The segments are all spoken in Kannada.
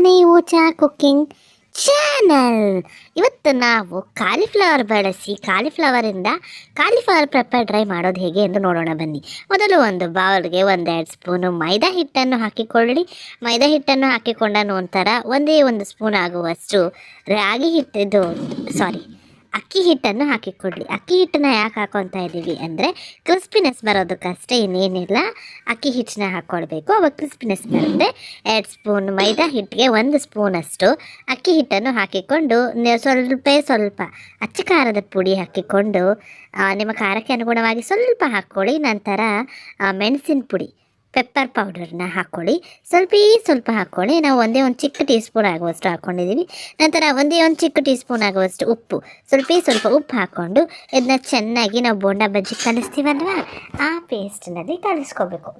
ಮನೆ ಊಟ ಕುಕ್ಕಿಂಗ್ ಚಾನಲ್. ಇವತ್ತು ನಾವು ಕಾಲಿಫ್ಲವರ್ ಬಳಸಿ ಕಾಲಿಫ್ಲವರಿಂದ ಕಾಲಿಫ್ಲವರ್ ಪ್ರೆಪರ್ ಡ್ರೈ ಮಾಡೋದು ಹೇಗೆ ಎಂದು ನೋಡೋಣ ಬನ್ನಿ. ಮೊದಲು ಒಂದು ಬೌಲ್ಗೆ ಒಂದೆರಡು ಸ್ಪೂನು ಮೈದಾ ಹಿಟ್ಟನ್ನು ಹಾಕಿಕೊಳ್ಳಿ. ಮೈದಾ ಹಿಟ್ಟನ್ನು ಹಾಕಿಕೊಂಡ ನಂತರ ಒಂದೇ ಒಂದು ಸ್ಪೂನ್ ಆಗುವಷ್ಟು ರಾಗಿ ಹಿಟ್ಟಿದ್ದು ಸಾರಿ ಅಕ್ಕಿ ಹಿಟ್ಟನ್ನು ಹಾಕಿಕೊಡ್ಲಿ. ಅಕ್ಕಿ ಹಿಟ್ಟನ್ನ ಯಾಕೆ ಹಾಕೊತಾ ಇದ್ದೀವಿ ಅಂದರೆ ಕ್ರಿಸ್ಪಿನೆಸ್ ಬರೋದಕ್ಕಷ್ಟೇ ಇನ್ನೇನಿಲ್ಲ ಅಕ್ಕಿ ಹಿಟ್ಟನ್ನ ಹಾಕ್ಕೊಳ್ಬೇಕು ಅವಾಗ ಕ್ರಿಸ್ಪಿನೆಸ್ ಬರುತ್ತೆ. ಎರಡು ಸ್ಪೂನ್ ಮೈದಾ ಹಿಟ್ಟಿಗೆ ಒಂದು ಸ್ಪೂನಷ್ಟು ಅಕ್ಕಿ ಹಿಟ್ಟನ್ನು ಹಾಕಿಕೊಂಡು ಸ್ವಲ್ಪ ಸ್ವಲ್ಪ ಅಚ್ಚ ಖಾರದ ಪುಡಿ ಹಾಕಿಕೊಂಡು ನಿಮ್ಮ ಖಾರಕ್ಕೆ ಅನುಗುಣವಾಗಿ ಸ್ವಲ್ಪ ಹಾಕ್ಕೊಳ್ಳಿ. ನಂತರ ಮೆಣಸಿನ ಪುಡಿ. ಪೆಪ್ಪರ್ ಪೌಡರ್ನ ಹಾಕ್ಕೊಳ್ಳಿ ಸ್ವಲ್ಪ ಸ್ವಲ್ಪ ಹಾಕ್ಕೊಳ್ಳಿ ನಾವು ಒಂದೇ ಒಂದು ಚಿಕ್ಕ ಟೀ ಸ್ಪೂನ್ ಆಗುವಷ್ಟು ಹಾಕ್ಕೊಂಡಿದ್ದೀವಿ ನಂತರ ಒಂದೇ ಒಂದು ಚಿಕ್ಕ ಟೀ ಸ್ಪೂನ್ ಆಗುವಷ್ಟು ಉಪ್ಪು. ಸ್ವಲ್ಪ ಸ್ವಲ್ಪ ಉಪ್ಪು ಹಾಕ್ಕೊಂಡು ಇದನ್ನ ಚೆನ್ನಾಗಿ ನಾವು ಬೋಂಡ ಬಜ್ಜಿ ಕಲಿಸ್ತೀವಲ್ವ? ಆ ಪೇಸ್ಟ್ನಲ್ಲಿ ಕಲಿಸ್ಕೋಬೇಕು.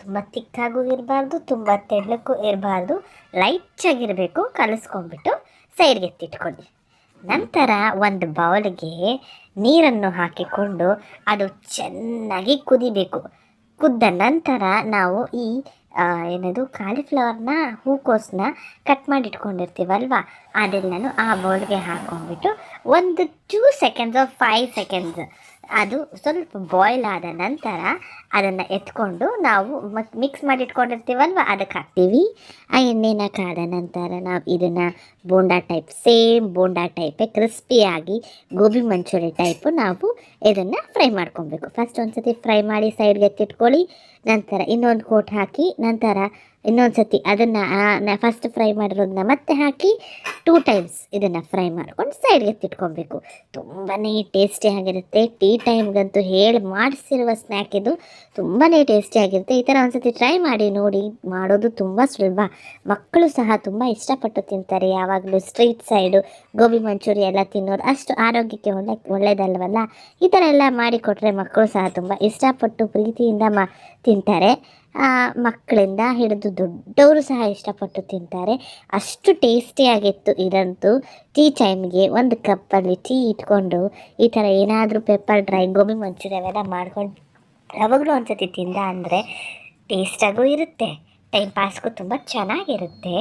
ತುಂಬ ತಿಕ್ಕಾಗೂ ಇರಬಾರ್ದು, ತುಂಬ ತೆಳ್ಳಕ್ಕೂ ಇರಬಾರ್ದು. ಲೈಟಾಗಿರಬೇಕು ಕಲಿಸ್ಕೊಂಡ್ಬಿಟ್ಟು ಸೈಡ್ಗೆ ಎತ್ತಿಟ್ಕೊಳ್ಳಿ. ನಂತರ ಒಂದು ಬೌಲ್ಗೆ ನೀರನ್ನು ಹಾಕಿಕೊಂಡು ಅದು ಚೆನ್ನಾಗಿ ಕುದಿಬೇಕು. ಕುದ್ದ ನಂತರ ನಾವು ಈ ಏನದು ಕಾಲಿಫ್ಲವರ್ನ ಹೂಕೋಸನ್ನ ಕಟ್ ಮಾಡಿ ಅದನ್ನು ನಾನು ಆ ಬೌಲ್ಗೆ ಹಾಕೊಂಡ್ಬಿಟ್ಟು ಒಂದು ಟೂ ಸೆಕೆಂಡ್ಸ್ ಫೈವ್ ಸೆಕೆಂಡ್ಸ್ ಅದು ಸ್ವಲ್ಪ ಬಾಯ್ಲ್ ಆದ ನಂತರ ಅದನ್ನು ಎತ್ಕೊಂಡು ನಾವು ಮಿಕ್ಸ್ ಮಾಡಿ ಇಟ್ಕೊಂಡಿರ್ತೀವಲ್ವ ಅದಕ್ಕೆ ಹಾಕ್ತೀವಿ ಆ ಎಣ್ಣೆನ ಕಾದ ನಂತರ ನಾವು ಇದನ್ನು ಬೋಂಡಾ ಟೈಪ್ ಸೇಮ್ ಬೋಂಡಾ ಟೈಪೇ ಕ್ರಿಸ್ಪಿಯಾಗಿ ಗೋಬಿ ಮಂಚೂರಿ ಟೈಪು ನಾವು ಇದನ್ನು ಫ್ರೈ ಮಾಡ್ಕೊಬೇಕು. ಫಸ್ಟ್ ಒಂದು ಸತಿ ಫ್ರೈ ಮಾಡಿ ಸೈಡ್ಗೆ ಎತ್ತಿಟ್ಕೊಳ್ಳಿ. ನಂತರ ಇನ್ನೊಂದು ಕೋಟ್ ಹಾಕಿ, ನಂತರ ಇನ್ನೊಂದು ಸತಿ ಅದನ್ನು ಫಸ್ಟ್ ಫ್ರೈ ಮಾಡಿರೋದನ್ನ ಮತ್ತೆ ಹಾಕಿ ಟೂ ಟೈಮ್ಸ್ ಇದನ್ನು ಫ್ರೈ ಮಾಡ್ಕೊಂಡು ಸೈಡ್ಗೆ ಎತ್ತಿಟ್ಕೊಬೇಕು. ತುಂಬಾ ಟೇಸ್ಟಿಯಾಗಿರುತ್ತೆ ಟೀ ಟೈಮ್ಗಂತೂ ಹೇಳಿ ಮಾಡಿಸಿರುವ ಸ್ನ್ಯಾಕ್ ಇದು. ತುಂಬಾ ಟೇಸ್ಟಿಯಾಗಿರುತ್ತೆ ಈ ಥರ ಒಂದ್ಸತಿ ಟ್ರೈ ಮಾಡಿ ನೋಡಿ. ಮಾಡೋದು ತುಂಬ ಸುಲಭ. ಮಕ್ಕಳು ಸಹ ತುಂಬ ಇಷ್ಟಪಟ್ಟು ತಿಂತಾರೆ. ಯಾವಾಗಲೂ ಸ್ಟ್ರೀಟ್ ಸೈಡು ಗೋಬಿ ಮಂಚೂರಿ ಎಲ್ಲ ತಿನ್ನೋದು ಅಷ್ಟು ಆರೋಗ್ಯಕ್ಕೆ ಒಳ್ಳೆ ಒಳ್ಳೆಯದಲ್ವಲ್ಲ ಈ ಥರ ಎಲ್ಲ ಮಾಡಿಕೊಟ್ರೆ ಮಕ್ಕಳು ಸಹ ತುಂಬ ಇಷ್ಟಪಟ್ಟು ಪ್ರೀತಿಯಿಂದ ಮಾ, ತಿಂತಾರೆ. ಮಕ್ಕಳಿಂದ ಹಿಡಿದು ದೊಡ್ಡವರು ಸಹ ಇಷ್ಟಪಟ್ಟು ತಿಂತಾರೆ. ಅಷ್ಟು ಟೇಸ್ಟಿಯಾಗಿತ್ತು ಇದಂತೂ. ಟೀ ಟೈಮ್ಗೆ ಒಂದು ಕಪ್ಪಲ್ಲಿ ಟೀ ಇಟ್ಕೊಂಡು ಈ ಥರ ಏನಾದರೂ ಪೆಪ್ಪರ್ ಡ್ರೈ ಗೋಬಿ ಮಂಚೂರಿ ಅವೆಲ್ಲ ಮಾಡ್ಕೊಂಡು ಯಾವಾಗಲೂ ಒಂದ್ಸತಿ ತಿಂದ ಅಂದರೆ ಟೇಸ್ಟಾಗೂ ಇರುತ್ತೆ. ಟೈಮ್ ಪಾಸ್ಗೂ ತುಂಬ ಚೆನ್ನಾಗಿರುತ್ತೆ.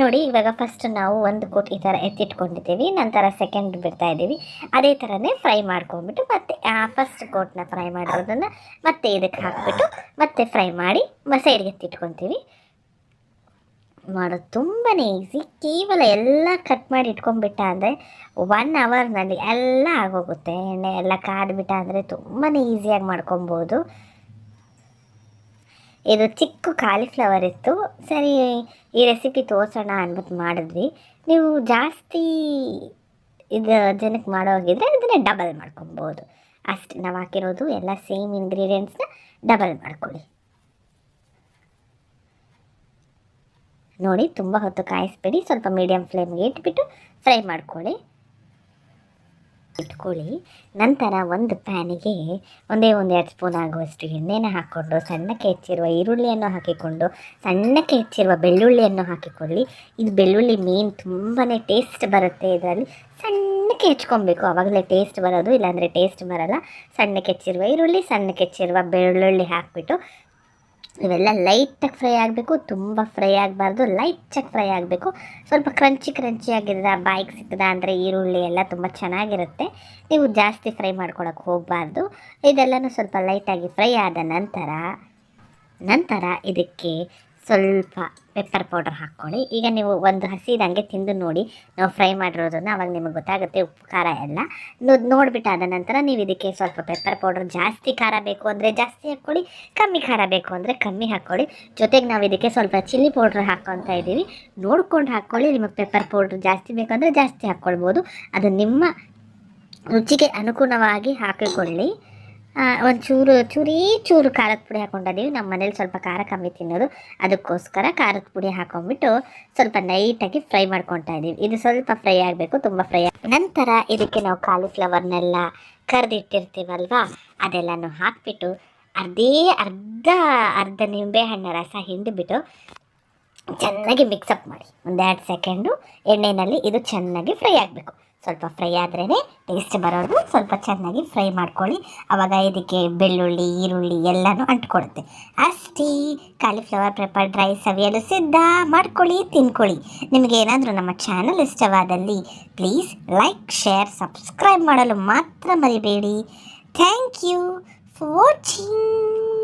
ನೋಡಿ, ಇವಾಗ ಫಸ್ಟ್ ನಾವು ಒಂದು ಕೋಟ್ ಈ ಥರ ಎತ್ತಿಟ್ಕೊಂಡಿದ್ದೀವಿ, ನಂತರ ಸೆಕೆಂಡ್ ಬಿಡ್ತಾ ಇದ್ದೀವಿ. ಅದೇ ಥರನೇ ಫ್ರೈ ಮಾಡ್ಕೊಂಡ್ಬಿಟ್ಟು ಮತ್ತೆ, ಆ ಫಸ್ಟ್ ಕೋಟ್ನ ಫ್ರೈ ಮಾಡಿರೋದನ್ನು ಮತ್ತೆ ಇದಕ್ಕೆ ಹಾಕ್ಬಿಟ್ಟು ಮತ್ತೆ ಫ್ರೈ ಮಾಡಿ ಸೈಡ್ಗೆ ಎತ್ತಿಟ್ಕೊತೀವಿ. ಮಾಡೋದು ತುಂಬಾ ಈಸಿ ಕೇವಲ ಎಲ್ಲ ಕಟ್ ಮಾಡಿ ಇಟ್ಕೊಂಡ್ಬಿಟ್ಟ ಅಂದರೆ ಒನ್ ಅವರ್ನಲ್ಲಿ ಎಲ್ಲ ಆಗೋಗುತ್ತೆ. ಎಣ್ಣೆ ಎಲ್ಲ ಕಾದ್ಬಿಟ್ಟ ಅಂದರೆ ತುಂಬಾ ಈಸಿಯಾಗಿ ಮಾಡ್ಕೊಬೋದು. ಇದು ಚಿಕ್ಕ ಕಾಲಿಫ್ಲವರ್ ಇತ್ತು. ಸರಿ, ಈ ರೆಸಿಪಿ ತೋರಿಸೋಣ ಅನ್ಬಿಟ್ಟು ಮಾಡಿದ್ವಿ. ನೀವು ಜಾಸ್ತಿ ಇದು ಜನಕ್ಕೆ ಮಾಡೋ ಹಾಗಿದ್ರೆ ಇದನ್ನೇ ಡಬಲ್ ಮಾಡ್ಕೊಬೋದು. ಅಷ್ಟೇ ನಾವು ಹಾಕಿರೋದು ಎಲ್ಲ ಸೇಮ್ ಇಂಗ್ರೀಡಿಯೆಂಟ್ಸ್ನ ಡಬಲ್ ಮಾಡ್ಕೊಳ್ಳಿ. ನೋಡಿ, ತುಂಬ ಹೊತ್ತು ಕಾಯಿಸ್ಬೇಡಿ. ಸ್ವಲ್ಪ ಮೀಡಿಯಮ್ ಫ್ಲೇಮ್ಗೆ ಇಟ್ಬಿಟ್ಟು ಫ್ರೈ ಮಾಡ್ಕೊಳ್ಳಿ. ಇಟ್ಕೊಳ್ಳಿ. ನಂತರ ಒಂದು ಪ್ಯಾನಿಗೆ ಒಂದೇ ಒಂದು ಎರಡು ಸ್ಪೂನ್ ಆಗುವಷ್ಟು ಎಣ್ಣೆನ ಹಾಕ್ಕೊಂಡು ಸಣ್ಣಕ್ಕೆ ಹೆಚ್ಚಿರುವ ಈರುಳ್ಳಿಯನ್ನು ಹಾಕಿಕೊಂಡು ಸಣ್ಣಕ್ಕೆ ಹೆಚ್ಚಿರುವ ಬೆಳ್ಳುಳ್ಳಿಯನ್ನು ಹಾಕಿಕೊಳ್ಳಿ. ಇದು ಬೆಳ್ಳುಳ್ಳಿ ಮೇನ್ ತುಂಬಾ ಟೇಸ್ಟ್ ಬರುತ್ತೆ ಇದರಲ್ಲಿ. ಸಣ್ಣಕ್ಕೆ ಹೆಚ್ಕೊಬೇಕು ಆವಾಗಲೇ ಟೇಸ್ಟ್ ಬರೋದು, ಇಲ್ಲಾಂದರೆ ಟೇಸ್ಟ್ ಬರಲ್ಲ. ಸಣ್ಣಕ್ಕೆ ಹೆಚ್ಚಿರುವ ಈರುಳ್ಳಿ ಸಣ್ಣಕ್ಕೆ ಹೆಚ್ಚಿರುವ ಬೆಳ್ಳುಳ್ಳಿ ಹಾಕಿಬಿಟ್ಟು ಇವೆಲ್ಲ ಲೈಟಾಗಿ ಫ್ರೈ ಆಗಬೇಕು, ತುಂಬ ಫ್ರೈ ಆಗಬಾರ್ದು ಲೈಟಾಗಿ ಫ್ರೈ ಆಗಬೇಕು. ಸ್ವಲ್ಪ ಕ್ರಂಚಿ ಕ್ರಂಚಿ ಆಗಿದ್ದ ಬಾಯಿಗೆ ಸಿಕ್ಕದ ಅಂದರೆ ಈರುಳ್ಳಿ ಎಲ್ಲ ತುಂಬ ಚೆನ್ನಾಗಿರುತ್ತೆ. ನೀವು ಜಾಸ್ತಿ ಫ್ರೈ ಮಾಡ್ಕೊಳಕ್ಕೆ ಹೋಗಬಾರ್ದು. ಇದೆಲ್ಲನೂ ಸ್ವಲ್ಪ ಲೈಟಾಗಿ ಫ್ರೈ ಆದ ನಂತರ ನಂತರ ಇದಕ್ಕೆ ಸ್ವಲ್ಪ ಪೆಪ್ಪರ್ ಪೌಡರ್ ಹಾಕ್ಕೊಳ್ಳಿ. ಈಗ ನೀವು ಒಂದು ಹಸಿದಂಗೆ ತಿಂದು ನೋಡಿ, ನಾವು ಫ್ರೈ ಮಾಡಿರೋದನ್ನು ಅವಾಗ ನಿಮಗೆ ಗೊತ್ತಾಗುತ್ತೆ, ಉಪ್ಪು, ಖಾರ ಎಲ್ಲ. ನೋಡ್ಬಿಟ್ಟು ಆದ ನಂತರ ನೀವು ಇದಕ್ಕೆ ಸ್ವಲ್ಪ ಪೆಪ್ಪರ್ ಪೌಡರ್ ಜಾಸ್ತಿ ಖಾರ ಬೇಕು ಅಂದರೆ ಜಾಸ್ತಿ ಹಾಕ್ಕೊಳ್ಳಿ, ಕಮ್ಮಿ ಖಾರ ಬೇಕು ಅಂದರೆ ಕಮ್ಮಿ ಹಾಕ್ಕೊಳ್ಳಿ. ಜೊತೆಗೆ ನಾವು ಇದಕ್ಕೆ ಸ್ವಲ್ಪ ಚಿಲ್ಲಿ ಪೌಡ್ರ್ ಹಾಕ್ಕೊತಾ ಇದ್ದೀವಿ. ನೋಡ್ಕೊಂಡು ಹಾಕ್ಕೊಳ್ಳಿ, ನಿಮಗೆ ಪೆಪ್ಪರ್ ಪೌಡ್ರ್ ಜಾಸ್ತಿ ಬೇಕಂದರೆ ಜಾಸ್ತಿ ಹಾಕ್ಕೊಳ್ಬೋದು. ಅದು ನಿಮ್ಮ ರುಚಿಗೆ ಅನುಗುಣವಾಗಿ ಹಾಕಿಕೊಳ್ಳಿ. ಆ, ಚೂರು ಚೂರಿ ಚೂರು ಖಾರದ ಪುಡಿ ಹಾಕೊಂಡಿದ್ದೀವಿ ನಮ್ಮ ಮನೇಲಿ ಸ್ವಲ್ಪ ಖಾರ ಕಮ್ಮಿ ತಿನ್ನೋದು. ಅದಕ್ಕೋಸ್ಕರ ಖಾರದ ಪುಡಿ ಹಾಕೊಂಡ್ಬಿಟ್ಟು ಸ್ವಲ್ಪ ನೈಟಾಗಿ ಫ್ರೈ ಮಾಡ್ಕೊತಾ ಇದ್ದೀವಿ. ಇದು ಸ್ವಲ್ಪ ಫ್ರೈ ಆಗಬೇಕು ತುಂಬ ಫ್ರೈ ನಂತರ ಇದಕ್ಕೆ ನಾವು ಕಾಲಿಫ್ಲವರ್ನೆಲ್ಲ ಕರೆದಿಟ್ಟಿರ್ತೀವಲ್ವಾ? ಅದೆಲ್ಲನೂ ಹಾಕಿಬಿಟ್ಟು ಅರ್ಧೇ ಅರ್ಧ ಅರ್ಧ ನಿಂಬೆಹಣ್ಣು ರಸ ಹಿಂಡಿಬಿಟ್ಟು ಚೆನ್ನಾಗಿ ಮಿಕ್ಸಪ್ ಮಾಡಿ. ಒಂದೆರಡು ಸೆಕೆಂಡು ಎಣ್ಣೆಯಲ್ಲಿ ಇದು ಚೆನ್ನಾಗಿ ಫ್ರೈ ಆಗಬೇಕು. ಸ್ವಲ್ಪ ಫ್ರೈ ಆದ್ರೇ ಟೇಸ್ಟ್ ಬರೋದು ಸ್ವಲ್ಪ ಚೆನ್ನಾಗಿ ಫ್ರೈ ಮಾಡ್ಕೊಳ್ಳಿ. ಆವಾಗ ಇದಕ್ಕೆ ಬೆಳ್ಳುಳ್ಳಿ, ಈರುಳ್ಳಿ ಎಲ್ಲನೂ ಅಂಟ್ಕೊಳುತ್ತೆ. ಅಷ್ಟೇ ಕಾಲಿಫ್ಲವರ್ ಪೆಪ್ಪರ್ ರೈಸ್ ಸವಿಯಲು ಸಿದ್ಧ. ಮಾಡ್ಕೊಳ್ಳಿ, ತಿನ್ಕೊಳ್ಳಿ. ನಿಮಗೆ ಏನಾದರೂ ನಮ್ಮ ಚಾನಲ್ ಇಷ್ಟವಾದಲ್ಲಿ ಪ್ಲೀಸ್ ಲೈಕ್ ಶೇರ್ ಸಬ್ಸ್ಕ್ರೈಬ್ ಮಾಡಲು ಮಾತ್ರ ಮರಿಬೇಡಿ. Thank you for watching